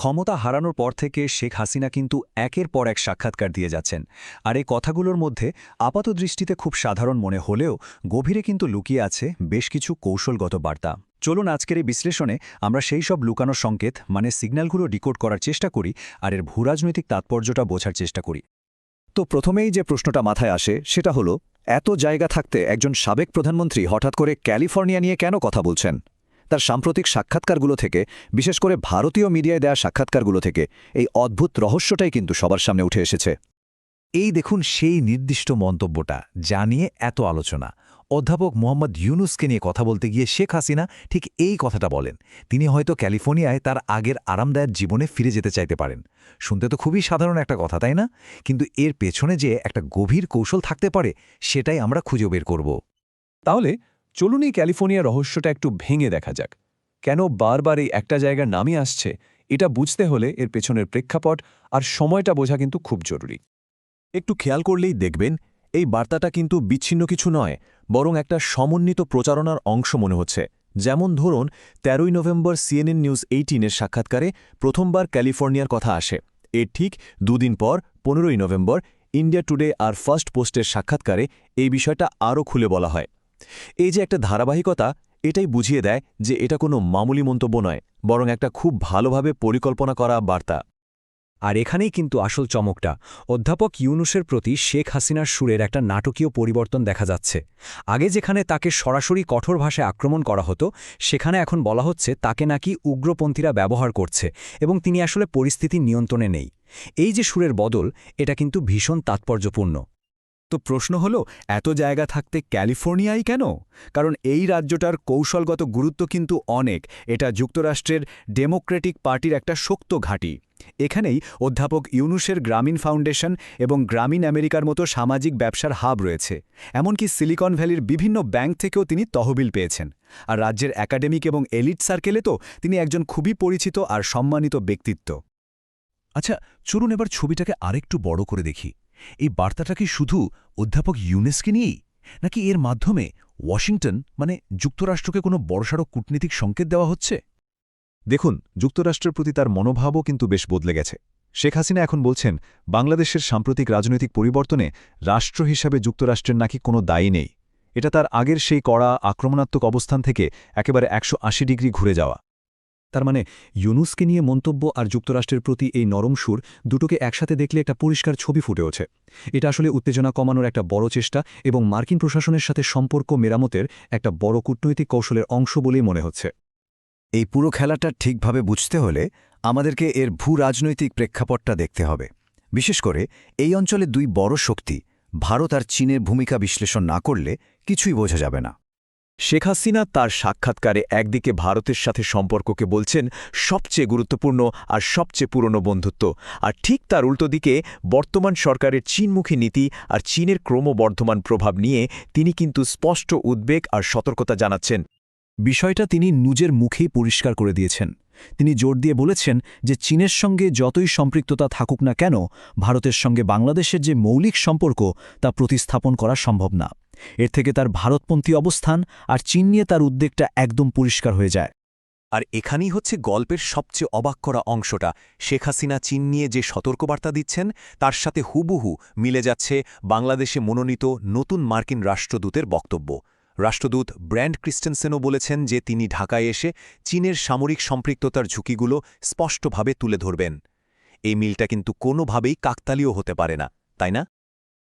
ক্ষমতা হারানোর পর থেকে শেখ হাসিনা কিন্তু একের পর এক সাক্ষাৎকার দিয়ে যাচ্ছেন। আর এই কথাগুলোর মধ্যে আপাত দৃষ্টিতে খুব সাধারণ মনে হলেও গভীরে কিন্তু লুকিয়ে আছে বেশ কিছু কৌশলগত বার্তা। চলুন আজকের এই বিশ্লেষণে আমরা সেই সব লুকানো সংকেত মানে সিগন্যালগুলো ডিকোড করার চেষ্টা করি আর এর ভূরাজনৈতিক তাৎপর্যটা বোঝার চেষ্টা করি। তো প্রথমেই যে প্রশ্নটা মাথায় আসে সেটা হলো, এত জায়গা থাকতে একজন সাবেক প্রধানমন্ত্রী হঠাৎ করে ক্যালিফোর্নিয়া নিয়ে কেন কথা বলছেন? তার সাম্প্রতিক সাক্ষাৎকারগুলো থেকে, বিশেষ করে ভারতীয় মিডিয়ায় দেয়া সাক্ষাৎকারগুলো থেকে, এই অদ্ভুত রহস্যটাই কিন্তু সবার সামনে উঠে এসেছে। এই দেখুন সেই নির্দিষ্ট মন্তব্যটা, যা নিয়ে এত আলোচনা। অধ্যাপক মোহাম্মদ ইউনুসকে নিয়ে কথা বলতে গিয়ে শেখ হাসিনা ঠিক এই কথাটা বলেন, তিনি হয়তো ক্যালিফোর্নিয়ায় তার আগের আরামদায়ক জীবনে ফিরে যেতে চাইতে পারেন। শুনতে তো খুবই সাধারণ একটা কথা, তাই না? কিন্তু এর পেছনে যে একটা গভীর কৌশল থাকতে পারে, সেটাই আমরা খুঁজে বের করব। তাহলে চলুন এই ক্যালিফোর্নিয়া রহস্যটা একটু ভেঙে দেখা যাক। কেন বারবার এই একটা জায়গার নামই আসছে, এটা বুঝতে হলে এর পেছনের প্রেক্ষাপট আর সময়টা বোঝা কিন্তু খুব জরুরি। একটু খেয়াল করলেই দেখবেন, এই বার্তাটা কিন্তু বিচ্ছিন্ন কিছু নয়, বরং একটা সমন্বিত প্রচারণার অংশ মনে হচ্ছে। যেমন ধরুন, তেরোই নভেম্বর সিএনএন নিউজ এইটিনের সাক্ষাৎকারে প্রথমবার ক্যালিফোর্নিয়ার কথা আসে। এর ঠিক দুদিন পর, পনেরোই নভেম্বর, ইন্ডিয়া টুডে আর ফার্স্ট পোস্টের সাক্ষাৎকারে এই বিষয়টা আরও খুলে বলা হয়। এই যে একটা ধারাবাহিকতা, এটাই বুঝিয়ে দেয় যে এটা কোনো মামুলি মন্তব্য নয়, বরং একটা খুব ভালোভাবে পরিকল্পনা করা বার্তা। আর এখানেই কিন্তু আসল চমকটা, অধ্যাপক ইউনুসের প্রতি শেখ হাসিনার সুরের একটা নাটকীয় পরিবর্তন দেখা যাচ্ছে। আগে যেখানে তাকে সরাসরি কঠোর ভাষায় আক্রমণ করা হতো, সেখানে এখন বলা হচ্ছে তাকে নাকি উগ্রপন্থীরা ব্যবহার করছে এবং তিনি আসলে পরিস্থিতি নিয়ন্ত্রণে নেই। এই যে সুরের বদল, এটা কিন্তু ভীষণ তাৎপর্যপূর্ণ। তো প্রশ্ন হল, এত জায়গা থাকতে ক্যালিফোর্নিয়াই কেন? কারণ এই রাজ্যটার কৌশলগত গুরুত্ব কিন্তু অনেক। এটা যুক্তরাষ্ট্রের ডেমোক্রেটিক পার্টির একটা শক্ত ঘাঁটি। এখানেই অধ্যাপক ইউনুসের গ্রামীণ ফাউন্ডেশন এবং গ্রামীণ আমেরিকার মতো সামাজিক ব্যবসার হাব রয়েছে। এমনকি সিলিকন ভ্যালির বিভিন্ন ব্যাংক থেকেও তিনি তহবিল পেয়েছেন। আর রাজ্যের একাডেমিক এবং এলিট সার্কেলে তো তিনি একজন খুবই পরিচিত আর সম্মানিত ব্যক্তিত্ব। আচ্ছা চলুন এবার ছবিটাকে আরেকটু বড় করে দেখি। এই বার্তাটা কি শুধু অধ্যাপক ইউনেসকে নিয়েই? নাকি এর মাধ্যমে ওয়াশিংটন মানে যুক্তরাষ্ট্রকে কোনো বড়সড় কূটনীতিক সংকেত দেওয়া হচ্ছে? দেখুন, যুক্তরাষ্ট্রের প্রতি তার মনোভাবও কিন্তু বেশ বদলে গেছে। শেখ হাসিনা এখন বলছেন, বাংলাদেশের সাম্প্রতিক রাজনৈতিক পরিবর্তনে রাষ্ট্র হিসাবে যুক্তরাষ্ট্রের নাকি কোনো দায়ী নেই। এটা তার আগের সেই কড়া, আক্রমণাত্মক অবস্থান থেকে একেবারে একশো আশি ডিগ্রি ঘুরে যাওয়া। তার মানে ইউনুসকে নিয়ে মন্তব্য আর যুক্তরাষ্ট্রের প্রতি এই নরম সুর দুটোকে একসাথে দেখলে একটা পরিষ্কার ছবি ফুটে ওঠে। এটা আসলে উত্তেজনা কমানোর একটা বড় চেষ্টা এবং মার্কিন প্রশাসনের সাথে সম্পর্ক মেরামতের একটা বড় কূটনৈতিক কৌশলের অংশ বলেই মনে হচ্ছে। এই পুরো খেলাটা ঠিকভাবে বুঝতে হলে আমাদেরকে এর ভূ রাজনৈতিক প্রেক্ষাপটটা দেখতে হবে। বিশেষ করে এই অঞ্চলে দুই বড় শক্তি, ভারত আর চীনের ভূমিকা বিশ্লেষণ না করলে কিছুই বোঝা যাবে না। শেখ হাসিনা তার সাক্ষাৎকারে একদিকে ভারতের সাথে সম্পর্ককে বলছেন, সবচেয়ে গুরুত্বপূর্ণ আর সবচেয়ে পুরনো বন্ধুত্ব। আর ঠিক তার উল্টো দিকে, বর্তমান সরকারের চীনমুখী নীতি আর চীনের ক্রমবর্ধমান প্রভাব নিয়ে তিনি কিন্তু স্পষ্ট উদ্বেগ আর সতর্কতা জানাচ্ছেন। বিষয়টা তিনি নিজের মুখেই পরিষ্কার করে দিয়েছেন। তিনি জোর দিয়ে বলেছেন যে চীনের সঙ্গে যতই সম্পৃক্ততা থাকুক না কেন, ভারতের সঙ্গে বাংলাদেশের যে মৌলিক সম্পর্ক তা প্রতিস্থাপন করা সম্ভব না। এর থেকে তার ভারতপন্থী অবস্থান আর চীন নিয়ে তার উদ্বেগটা একদম পরিষ্কার হয়ে যায়। আর এখানেই হচ্ছে গল্পের সবচেয়ে অবাক করা অংশটা। শেখ হাসিনা চীন নিয়ে যে সতর্কবার্তা দিচ্ছেন, তার সাথে হুবহু মিলে যাচ্ছে বাংলাদেশে মনোনীত নতুন মার্কিন রাষ্ট্রদূতের বক্তব্য। রাষ্ট্রদূত ব্র্যান্ড ক্রিস্টেনসেনও বলেছেন যে তিনি ঢাকায় এসে চীনের সামরিক সম্পৃক্ততার ঝুঁকিগুলো স্পষ্টভাবে তুলে ধরবেন। এই মিলটা কিন্তু কোনোভাবেই কাকতালীয় হতে পারে না, তাই না?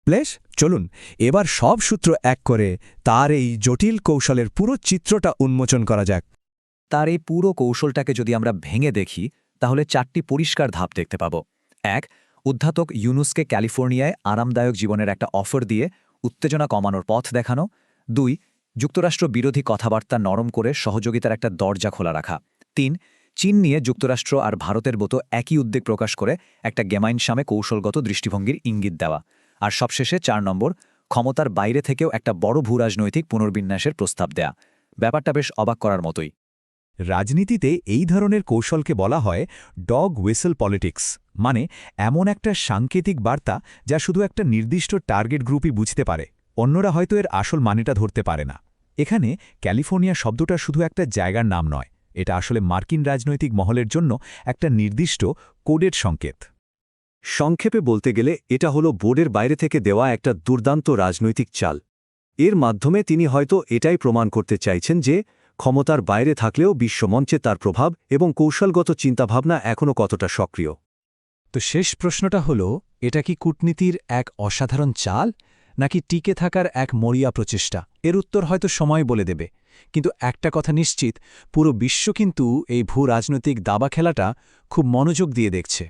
প্লেস চলুন, এবার সব সূত্র এক করে তার এই জটিল কৌশলের পুরো চিত্রটা উন্মোচন করা যাক। তার এই পুরো কৌশলটাকে যদি আমরা ভেঙে দেখি, তাহলে চারটি পরিষ্কার ধাপ দেখতে পাব। এক, উদ্ধাতক ইউনুসকে ক্যালিফোর্নিয়ায় আরামদায়ক জীবনের একটা অফার দিয়ে উত্তেজনা কমানোর পথ দেখানো। দুই, যুক্তরাষ্ট্র বিরোধী কথাবার্তা নরম করে সহযোগিতার একটা দরজা খোলা রাখা। তিন, চীন নিয়ে যুক্তরাষ্ট্র আর ভারতের মতো একই উদ্বেগ প্রকাশ করে একটা গেমাইন সামে কৌশলগত দৃষ্টিভঙ্গির ইঙ্গিত দেওয়া। আর সবশেষে চার নম্বর, ক্ষমতার বাইরে থেকেও একটা বড় ভূরাজনৈতিক পুনর্বিন্যাসের প্রস্তাব দেয়া। ব্যাপারটা বেশ অবাক করার মতোই। রাজনীতিতে এই ধরনের কৌশলকে বলা হয় ডগ হুইসেল পলিটিক্স মানে এমন একটা সাংকেতিক বার্তা যা শুধু একটা নির্দিষ্ট টার্গেট গ্রুপই বুঝতে পারে, অন্যরা হয়তো এর আসল মানেটা ধরতে পারে না। এখানে ক্যালিফোর্নিয়া শব্দটা শুধু একটা জায়গার নাম নয়, এটা আসলে মার্কিন রাজনৈতিক মহলের জন্য একটা নির্দিষ্ট কোডের সংকেত। সংক্ষেপে বলতে গেলে, এটা হলো বোর্ডের বাইরে থেকে দেওয়া একটা দুর্দান্ত রাজনৈতিক চাল। এর মাধ্যমে তিনি হয়তো এটাই প্রমাণ করতে চাইছেন যে, ক্ষমতার বাইরে থাকলেও বিশ্বমঞ্চে তার প্রভাব এবং কৌশলগত চিন্তাভাবনা এখনও কতটা সক্রিয়। তো শেষ প্রশ্নটা হল, এটা কি কূটনীতির এক অসাধারণ চাল, নাকি টিকে থাকার এক মরিয়া প্রচেষ্টা? এর উত্তর হয়তো সময় বলে দেবে। কিন্তু একটা কথা নিশ্চিত, পুরো বিশ্ব কিন্তু এই ভূ রাজনৈতিক দাবা খেলাটা খুব মনোযোগ দিয়ে দেখছে।